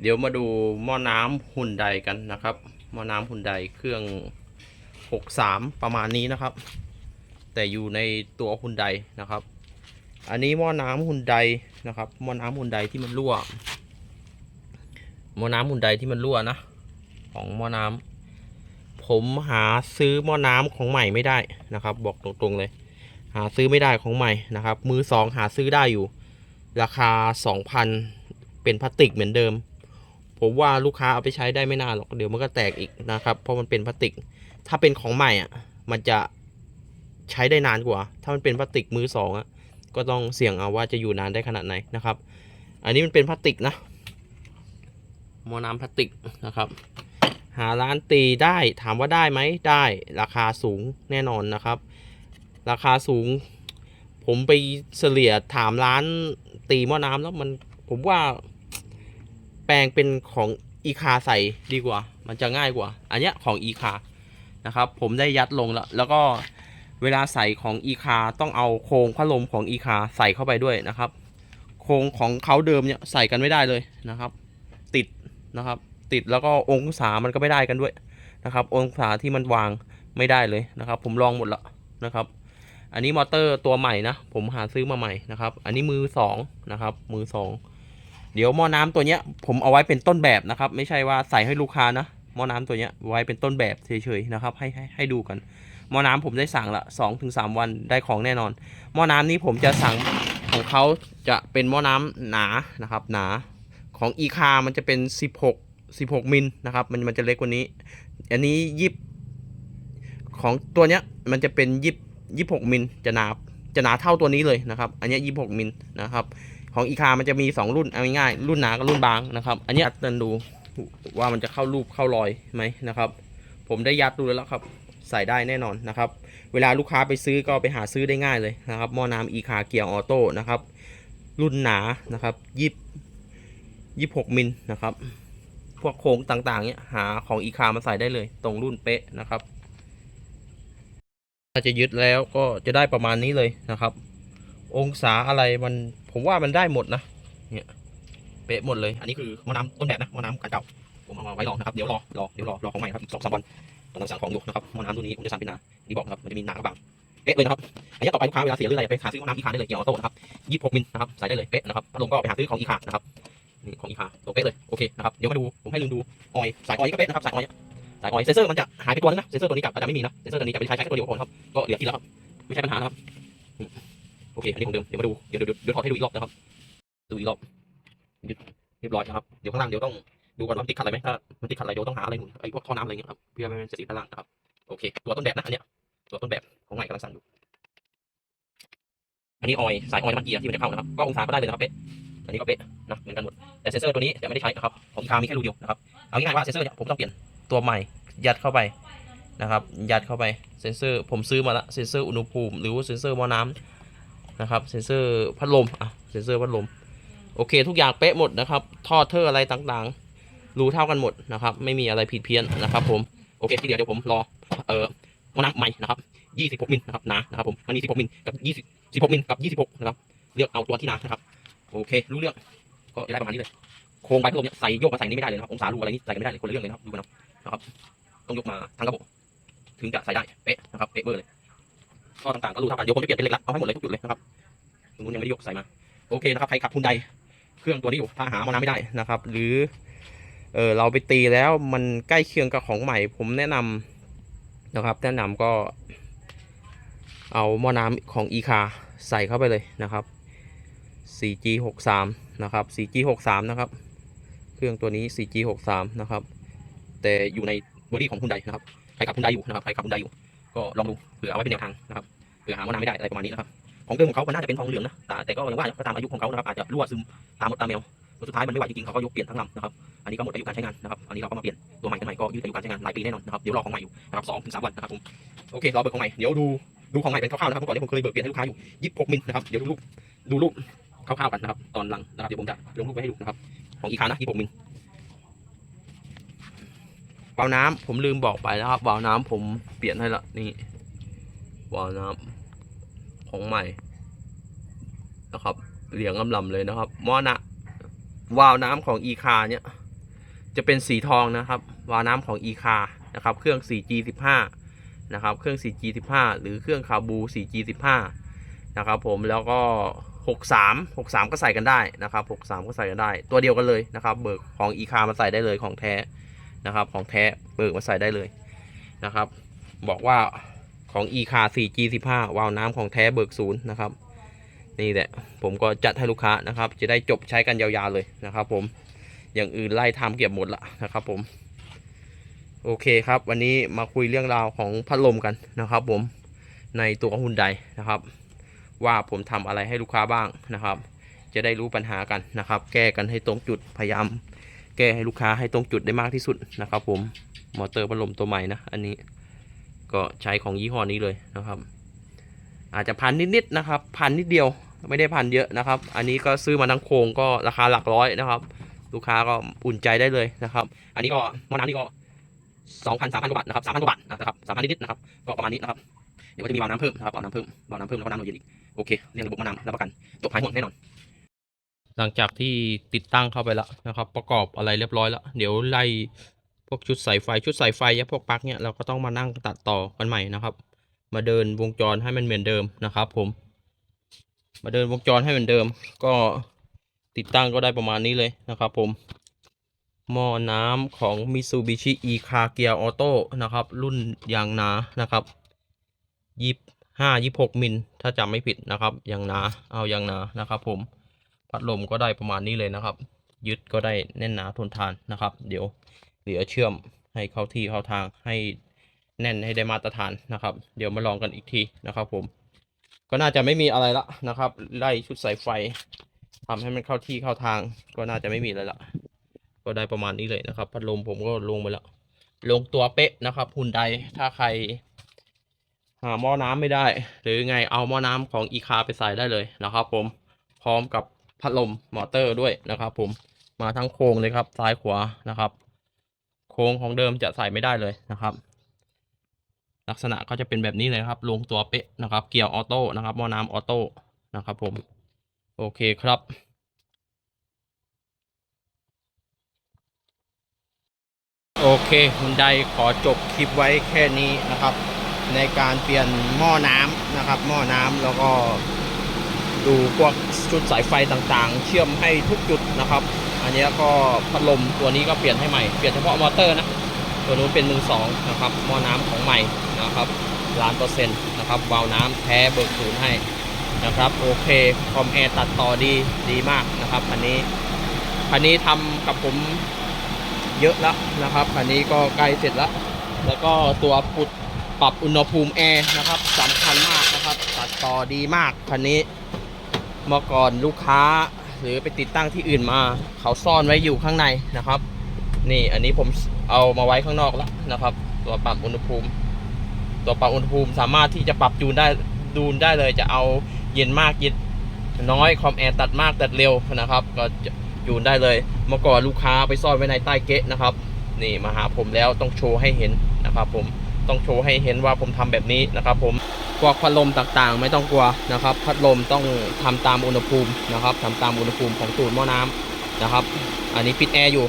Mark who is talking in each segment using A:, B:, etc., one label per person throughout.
A: เดี๋ยวมาดูหม้อน้ำหุ่นใดกันนะครับหม้อน้ำหุ่นใดเครื่อง 63 ประมาณนี้นะครับ แต่อยู่ในตัวหุ่นใดนะครับ อันนี้หม้อน้ำหุ่นใดนะครับหม้อน้ำหุ่นใดที่มันรั่วหม้อน้ำหุ่นใดที่มันรั่วนะของหม้อน้ำผมหาซื้อหม้อน้ำของใหม่ไม่ได้นะครับ บอกตรงๆเลย หาซื้อไม่ได้ของใหม่นะครับ มือสองหาซื้อได้อยู่ ราคา 2,000 เป็นพลาสติกเหมือนเดิม ผมว่าลูกค้าเอาไปใช้ได้ไม่นานหรอกเดี๋ยวมันก็แตกอีกนะครับ เพราะมันเป็นพลาสติก ถ้าเป็นของใหม่อะ มันจะใช้ได้นานกว่า ถ้ามันเป็นพลาสติกมือสองอะก็ต้องเสี่ยงเอาว่าจะอยู่นานได้ขนาดไหนนะครับ อันนี้มันเป็นพลาสติกนะมอน้ำพลาสติกนะครับ หาร้านตีได้ถามว่าได้ไหมได้ราคาสูงแน่นอนนะครับ ราคาสูง ผมไปเฉลี่ยถามร้านตีหม้อน้ำแล้วมันผมว่า แปลงเป็นของอีคาใส่ดีกว่า มันจะง่ายกว่า อันเนี้ยของอีคานะครับ ผมได้ยัดลงแล้ว แล้วก็เวลาใส่ของอีคาต้องเอาโครงพัดลมของอีคาใส่เข้าไปด้วยนะครับ โครงของเขาเดิมเนี่ยใส่กันไม่ได้เลยนะครับ ติดนะครับ ติดแล้วก็องศามันก็ไม่ได้กันด้วยนะครับ องศาที่มันวางไม่ได้เลยนะครับ ผมลองหมดแล้วนะครับ อันนี้มอเตอร์ตัวใหม่นะ ผมหาซื้อมาใหม่นะครับ อันนี้มือสองนะครับ มือสอง เดี๋ยวหม้อน้ำตัวเนี้ยผมเอาไว้เป็นต้นแบบนะครับ ไม่ใช่ว่าใส่ให้ลูกค้านะหม้อน้ำตัวเนี้ยไว้เป็นต้นแบบเฉยๆนะครับให้ให้ให้ดูกันหม้อน้ำผมได้สั่งละสองถึงสามวันได้ของแน่นอนหม้อน้ำนี้ผมจะสั่งของเขาจะเป็นหม้อน้ำหนานะครับ หนาของอีคามันจะเป็นสิบหกสิบหกมิลนะครับมันมันจะเล็กกว่านี้ อันนี้ยิบของตัวเนี้ยมันจะเป็นยิบยี่หกมิลจะหนาจะหนาเท่าตัวนี้เลยนะครับ อันนี้ยี่หกมิลนะครับ ของอีคามันจะมี 2 รุ่นเอาง่ายๆรุ่นหนากับรุ่นบางนะครับ อันนี้ยัดกันดูว่ามันจะเข้ารูปเข้ารอยไหมนะครับ ผมได้ยัดดูแล้วครับ ใส่ได้แน่นอนนะครับ เวลาลูกค้าไปซื้อก็ไปหาซื้อได้ง่ายเลยนะครับหม้อน้ำอีคาเกียร์ออโต้นะครับ รุ่นหนานะครับยี่ยี่หกมิลนะครับ พวกโครงต่างๆเนี้ยหาของอีคามาใส่ได้เลย ตรงรุ่นเป๊ะนะครับถ้าจะยึดแล้วก็จะได้ประมาณนี้เลยนะครับ องศาอะไรมัน ผมว่ามันได้หมดนะเนี่ยเป๊ะหมดเลย อันนี้คือม้อน้ำต้นแบบนะม้อน้ำกันเก่าผมเอามาไว้รอนะครับเดี๋ยวรอรอเดี๋ยวรอรอของใหม่ครับสองสามวันกำลังสั่งของอยู่นะครับม้อน้ำตัวนี้ผมจะสั่งเป็นนาดีบอกนะครับมันจะมีหนาบางเป๊ะเลยนะครับอันนี้ต่อไปลูกค้าเวลาเสียหรืออะไรไปหาซื้อม้อน้ำอีคาได้เลยเกี่ยร์ออโต้นะครับยี่สิบหกมิลนะครับใส่ได้เลยเป๊ะนะครับพัดลมก็ไปหาซื้อของอีคานะครับนี่ของอีคาตัวเป๊ะเลยโอเคนะครับเดี๋ยวมาดูผมให้ลืมดูออยสายออยก็เป๊ะนะครับสายออยสายออยเซนเซอร์มันจะหายไปตัวนึงนะเซนเซอร์ตัวนี้กลับอาจจะไม่มีนะเซนเซอร์ตัวนี้จะไปใช้แค่ตัวเดียวก่อครับก็เหลือที่แล้วครับไม่ใช่ปัญหานะครับ โอเค อันนี้ของเดิม เดี๋ยวมาดู เดี๋ยวเดี๋ยวเดี๋ยวถอดให้ดูอีกรอบนะครับ ดูอีกรอบเรียบร้อยนะครับ เดี๋ยวข้างล่างเดี๋ยวต้องดูก่อนว่ามันติดขัดอะไรไหมถ้ามันติดขัดอะไรเดี๋ยวต้องหาอะไรหนุนไอ้พวกท่อน้ำอะไรเงี้ยครับ เพื่อไม่ให้มันเสียสีข้างล่างนะครับ โอเค ตัวต้นแบบนะอันเนี้ย ตัวต้นแบบของใหม่กำลังสั่งอยู่ อันนี้ออยสายออยน้ำมันเกียร์ที่มันจะเข้านะครับ ก็องศาก็ได้เลยนะครับเป๊ะ อันนี้ก็เป๊ะนะเหมือนกันหมด แต่เซนเซอร์ตัวนี้จะไม่ได้ใช้นะครับของอีคามีแค่รูเดียวนะครับ เอาง่ายๆว่าเซนเซอร์เนี่ยผมต้องเปลี่ยนตัวใหม่ ยัดเข้าไปนะครับ ยัดเข้าไป เซนเซอร์ ผมซื้อมาละ เซนเซอร์อุณหภูมิ หรือว่าเซนเซอร์มอน้ำ นะครับเซ็นเซอร์พัดลมอะเซ็นเซอร์พัดลมโอเค ทุกอย่างเป๊ะหมดนะครับท่อเทอร์อะไรต่างๆ รู้เท่ากันหมดนะครับ ไม่มีอะไรผิดเพี้ยนนะครับ ผมโอเคที่เดียวเดี๋ยวผมรอเอ่อมอน้ำใหม่นะครับ 26มิลนะครับหนานะครับผมมันมี 16มิลกับ20 16มิลกับ26นะครับเลือกเอาตัวที่หนานะครับโอเค รู้เรื่องก็จะได้ประมาณนี้เลยโครงใบพัดลมเนี่ยใส่โยกมาใส่นี่ไม่ได้เลยนะครับองศารูอะไรนี่ใส่กันไม่ได้เลยคนละเรื่องเลยนะครับดูกันเอานะครับต้องยกมาทั้งระบบถึงจะใส่ได้เป๊ะนะครับเป๊ะเบอร์เลย ท่อต่างๆก็รู้เท่ากันเดี๋ยวผมจะเปลี่ยนเป็นเหล็กลัดเอาให้หมดเลยทุกจุดเลยนะครับตรงนู้นยังไม่ได้ยกใส่มาโอเคนะครับใครขับทุนใดเครื่องตัวนี้อยู่ถ้าหามาน้ำไม่ได้นะครับ หรือเออเราไปตีแล้วมันใกล้เคียงกับของใหม่ ผมแนะนำนะครับ แนะนำก็ เอาหม้อน้ำของอีคาใส่เข้าไปเลยนะครับ 4G 63 นะครับ 4G 63 นะครับ เครื่องตัวนี้ 4G 63 นะครับ แต่อยู่ในบอดี้ของทุนใดนะครับ ใครขับทุนใดอยู่นะครับ ใครขับทุนใดอยู่ ก็ลองดูเผื่อเอาไว้เป็นแนวทางนะครับเผื่อหาว่าน้ำไม่ได้อะไรประมาณนี้นะครับของเดิมของเขามันน่าจะเป็นทองเหลืองนะแต่แต่ก็ย่างว่าก็ตามอายุของเขานะครับอาจจะรั่วซึมตามมดตามแมวสุดท้ายมันไม่ไหวจริงๆเขาก็ยกเปลี่ยนทั้งลำนะครับ อันนี้ก็หมดอายุการใช้งานนะครับ อันนี้เราก็มาเปลี่ยนตัวใหม่กันใหม่ก็ยืดอายุการใช้งานหลายปีแน่นอนนะครับ เดี๋ยวรอของใหม่อยู่นะครับสองถึงสามวันนะครับผม โอเครอเบิกของใหม่ เดี๋ยวดูดูของใหม่เป็นคร่าวๆนะครับเมื่อก่อนนี้ผมเคยเบิกเปลี่ยนให้ลูกค้าอยู่ยี่สิบหกมิลนะครับ เดี๋ยวดูรูปดูรูปคร่าวๆกันนะครับตอนหลังนะครับ เดี๋ยวผมจะลงรูปไว้ให้ดูนะครับของอีคานะยี่สิบหกมิล วาล์วน้ำผมลืมบอกไปนะครับวาล์วน้ำผมเปลี่ยนให้ละนี่วาล์วน้ำของใหม่นะครับ เหลียงลำลำๆเลยนะครับมอนะวาล์วน้ำของอีคาเนี่ย จะเป็นสีทองนะครับ วาล์วน้ำของ e c a นะครับ เครื่อง 4G15 นะครับเครื่อง 4G15 หรือเครื่องคาบู 4G15 นะครับผมแล้วก็ 63 63 ก็ใส่กันได้นะครับ 63 ก็ใส่กันได้ ตัวเดียวกันเลยนะครับ เบิกของ e c a มาใส่ได้เลยของแท้ นะครับ ของแท้เบิกมาใส่ได้เลยนะครับ บอกว่าของ e c a 4G15 วาล์วน้ำของแท้เบิกศูนย์นะครับ นี่แหละผมก็จัดให้ลูกค้านะครับ จะได้จบใช้กันยาวๆเลยนะครับ ผมอย่างอื่นไล่ทำเก็บหมดละนะครับ ผม โอเคครับ วันนี้มาคุยเรื่องราวของพัดลมกันนะครับ ผมในตัวฮุนไดนะครับ ว่าผมทำอะไรให้ลูกค้าบ้างนะครับ จะได้รู้ปัญหากันนะครับ แก้กันให้ตรงจุดพยายาม แก้ให้ลูกค้าให้ตรงจุดได้มากที่สุดนะครับ ผมมอเตอร์พัดลมตัวใหม่นะอันนี้ก็ใช้ของยี่ห้อนี้เลยนะครับ อาจจะพันนิดๆนะครับ พันนิดเดียวไม่ได้พันเยอะนะครับ อันนี้ก็ซื้อมาทั้งโครงก็ราคาหลักร้อยนะครับ ลูกค้าก็อุ่นใจได้เลยนะครับ อันนี้ก็มอน้ำนี่ก็สองพันสามพันกว่าบาทนะครับสามพันกว่าบาทนะครับสามพันนิดๆนะครับก็ประมาณนี้นะครับเดี๋ยวก็จะมีวาล์วน้ำเพิ่มนะครับวาล์วน้ำเพิ่มวาล์วน้ำเพิ่มแล้วก็น้ำเราเย็นอีกโอเคเรียงระบบมอน้ำรับประกันจบหายห่วงแน่นอน หลังจากที่ติดตั้งเข้าไปแล้วนะครับ ประกอบอะไรเรียบร้อยแล้ว เดี๋ยวไล่พวกชุดสายไฟชุดสายไฟและพวกปลั๊กเนี่ยเราก็ต้องมานั่งตัดต่อกันใหม่นะครับ มาเดินวงจรให้มันเหมือนเดิมนะครับ ผม มาเดินวงจรให้เหมือนเดิม ก็ติดตั้งก็ได้ประมาณนี้เลยนะครับ ผมหม้อน้ำของ Mitsubishi e c a Gear Auto นะครับ รุ่นยางนานะครับยี่ห้ายี่หกมิลถ้าจำไม่ผิดนะครับยางนาเอายางนานะครับ ผม พัดลมก็ได้ประมาณนี้เลยนะครับ ยึดก็ได้แน่นหนาทนทานนะครับ เดี๋ยวเหลือเชื่อมให้เข้าที่เข้าทางให้แน่นให้ได้มาตรฐานนะครับ เดี๋ยวมาลองกันอีกทีนะครับผม ก็น่าจะไม่มีอะไรละนะครับ ไล่ชุดสายไฟทำให้มันเข้าที่เข้าทาง ก็น่าจะไม่มีอะไรละก็ได้ประมาณนี้เลยนะครับ พัดลมผมก็ลงไปแล้ว ลงตัวเป๊ะนะครับหุ่นใดถ้าใครหาหม้อน้ำไม่ได้ หรือไงเอาหม้อน้ำของอีคาไปใส่ได้เลยนะครับ ผมพร้อมกับ พัดลมมอเตอร์ด้วยนะครับ ผมมาทั้งโครงเลยครับ ซ้ายขวานะครับ โครงของเดิมจะใส่ไม่ได้เลยนะครับ ลักษณะก็จะเป็นแบบนี้เลยครับ ลงตัวเป๊ะนะครับ เกียร์ออโต้นะครับหม้อน้ำออโต้นะครับผมโอเคครับโอเคคุณใดขอจบคลิปไว้แค่นี้นะครับ ในการเปลี่ยนหม้อน้ำนะครับ หม้อน้ำแล้วก็ ดูพวกชุดสายไฟต่างๆ เชื่อมให้ทุกจุดนะครับ อันนี้ก็พัดลมตัวนี้ก็เปลี่ยนให้ใหม่ เปลี่ยนเฉพาะมอเตอร์นะ ตัวนู้นเป็นมือสองนะครับหม้อน้ำของใหม่นะครับล้านเปอร์เซ็นต์นะครับวาล์วน้ำแท้เบิกศูนย์ให้นะครับ โอเค คอมแอร์ตัดต่อดีดีมากนะครับอันนี้อันนี้ทำกับผมเยอะแล้วนะครับอันนี้ก็ใกล้เสร็จแล้ว แล้วก็ตัวปุดปรับอุณหภูมิแอร์นะครับสำคัญมากนะครับ ตัดต่อดีมากคันนี้ เมื่อก่อนลูกค้าหรือไปติดตั้งที่อื่นมา เขาซ่อนไว้อยู่ข้างในนะครับ นี่อันนี้ผมเอามาไว้ข้างนอกแล้วนะครับ ตัวปรับอุณหภูมิ ตัวปรับอุณหภูมิสามารถที่จะปรับจูนได้ดูนได้เลยจะเอาเย็นมากเย็นน้อยคอมแอร์ตัดมากตัดเร็วนะครับ ก็จูนได้เลย เมื่อก่อนลูกค้าไปซ่อนไว้ในใต้เก๊ะนะครับ นี่มาหาผมแล้วต้องโชว์ให้เห็นนะครับผม ต้องโชว์ให้เห็นว่าผมทำแบบนี้นะครับ ผมพวกพัดลมต่างๆ ไม่ต้องกลัวนะครับ พัดลมต้องทำตามอุณหภูมินะครับทำตามอุณหภูมิของตูดหม้อน้ำนะครับ อันนี้ปิดแอร์อยู่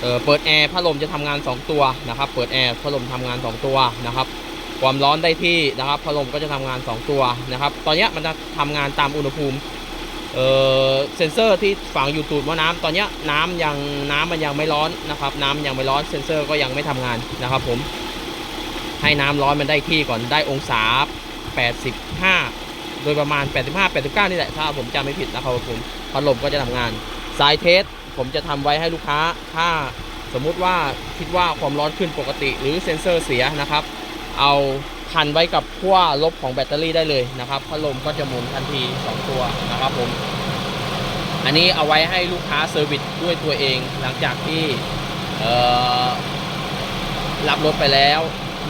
A: เออเปิดแอร์พัดลมจะทำงาน 2 ตัวนะครับ เปิดแอร์พัดลมทำงาน 2 ตัวนะครับ ความร้อนได้ที่นะครับ พัดลมก็จะทำงาน 2 ตัวนะครับ ตอนนี้มันจะทำงานตามอุณหภูมิเอ่อเซนเซอร์ที่ฝังอยู่ตูดหม้อน้ำตอนนี้น้ำยังน้ำมันยังไม่ร้อนนะครับ น้ำยังไม่ร้อนเซนเซอร์ก็ยังไม่ทำงานนะครับผม ให้น้ำร้อนมันได้ที่ก่อนได้องศา 85 โดยประมาณ 85 89 นี่แหละ ถ้าผมจำไม่ผิดนะครับผมพัดลมก็จะทำงาน สายเทส ผมจะทำไว้ให้ลูกค้า ถ้าสมมุติว่าคิดว่าความร้อนขึ้นปกติ หรือเซนเซอร์เสียนะครับ เอาพันไว้กับขั้วลบของแบตเตอรี่ได้เลยนะครับพัดลมก็จะหมุนทันที 2 ตัวนะครับผมอันนี้เอาไว้ให้ลูกค้าเซอร์วิสด้วยตัวเองหลังจากที่รับรถไปแล้ว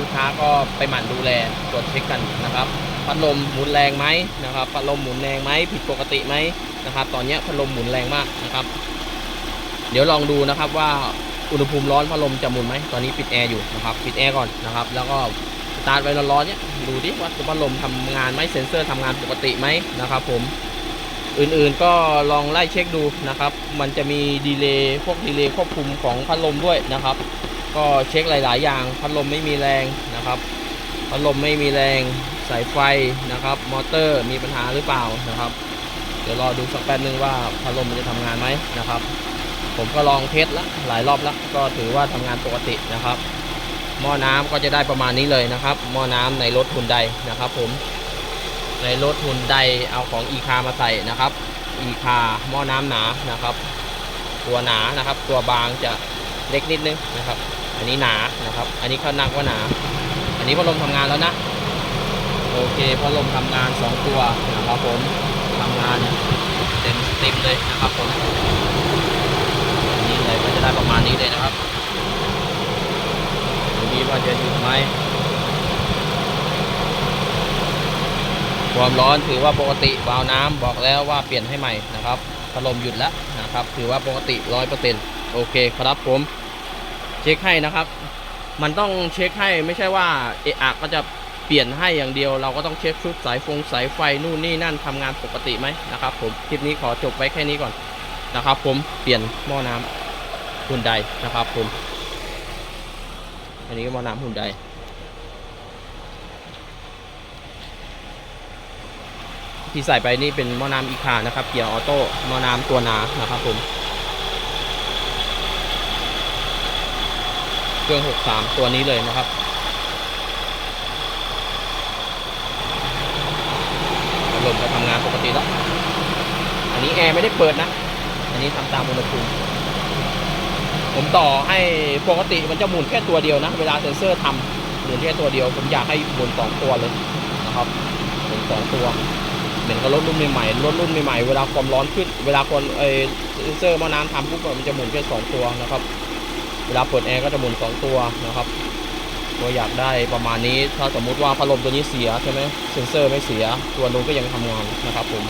A: ลูกค้าก็ไปหมั่นดูแลตรวจเช็คกันนะครับ พัดลมหมุนแรงไหมนะครับ พัดลมหมุนแรงไหมผิดปกติไหมนะครับ ตอนนี้พัดลมหมุนแรงมากนะครับ เดี๋ยวลองดูนะครับว่าอุณหภูมิร้อนพัดลมจะหมุนไหมตอนนี้ปิดแอร์อยู่นะครับ ปิดแอร์ก่อนนะครับ แล้วก็สตาร์ทไว้ร้อนๆเนี่ยดูดิว่าตัวพัดลมทำงานไหมเซ็นเซอร์ทำงานปกติไหมนะครับ ผมอื่นๆก็ลองไล่เช็คดูนะครับ มันจะมีดีเลย์พวกดีเลย์ควบคุมของพัดลมด้วยนะครับ ก็เช็คหลาย ๆ อย่างพัดลมไม่มีแรงนะครับพัดลมไม่มีแรงสายไฟนะครับ มอเตอร์มีปัญหาหรือเปล่านะครับ เดี๋ยวรอดูสักแป๊บนึงว่าพัดลมมันจะทำงานไหมนะครับ ผมก็ลองเทสแล้วหลายรอบแล้วก็ถือว่าทำงานปกตินะครับ หม้อน้ำก็จะได้ประมาณนี้เลยนะครับ หม้อน้ำในรถหุ่นใดนะครับ ผมในรถหุ่นใดเอาของอีคามาใส่นะครับอีคาหม้อน้ำหนานะครับ ตัวหนานะครับ ตัวบางจะเล็กนิดนึงนะครับ อันนี้หนานะครับ อันนี้เขานักว่าหนา อันนี้พัดลมทำงานแล้วนะ โอเคพัดลมทำงาน 2 ตัวนะครับผมทำงานเต็มสตรีมเลยนะครับผมนี่เลยก็จะได้ประมาณนี้เลยนะครับดูดีว่าจะหยุดไหมความร้อนถือว่าปกติวาล์วน้ำบอกแล้วว่าเปลี่ยนให้ใหม่นะครับพัดลมหยุดแล้วนะครับ ถือว่าปกติร้อยเปอร์เซ็นต์โอเคครับผม เช็คให้นะครับ มันต้องเช็คให้ไม่ใช่ว่าเอะอะก็จะเปลี่ยนให้อย่างเดียว เราก็ต้องเช็คชุดสายฟงสายไฟนู่นนี่นั่นทำงานปกติไหมนะครับผมคลิปนี้ขอจบไว้แค่นี้ก่อนนะครับ ผมเปลี่ยนหม้อน้ำหุ่นใดนะครับ ผม อันนี้ก็หม้อน้ำหุ่นใดที่ใส่ไปนี่เป็นหม้อน้ำอีคานะครับ เกียร์ออโต้หม้อน้ำตัวหนานะครับผม เครื่อง 63 ตัวนี้เลยนะครับพัดลมก็ทำงานปกติแล้ว อันนี้แอร์ไม่ได้เปิดนะ อันนี้ทำตามอุณหภูมิ ผมต่อให้ปกติมันจะหมุนแค่ตัวเดียวนะ เวลาเซนเซอร์ทำหมุนแค่ตัวเดียว ผมอยากให้หมุนสองตัวเลยนะครับหมุนสองตัวเหมือนกับรถรุ่นใหม่ๆ รถรุ่นใหม่ๆ เวลาความร้อนขึ้น เวลาคนเอเซนเซอร์มอน้ำทำปุ๊บมันจะหมุนแค่สองตัวนะครับ เวลาเปิดแอร์ก็จะหมุนสองตัวนะครับ ตัวอยากได้ประมาณนี้ ถ้าสมมุติว่าพัดลมตัวนี้เสียใช่ไหมเซนเซอร์ไม่เสีย ตัวนู้นก็ยังทำงานนะครับผม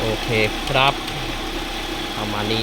A: โอเคครับ ประมาณนี้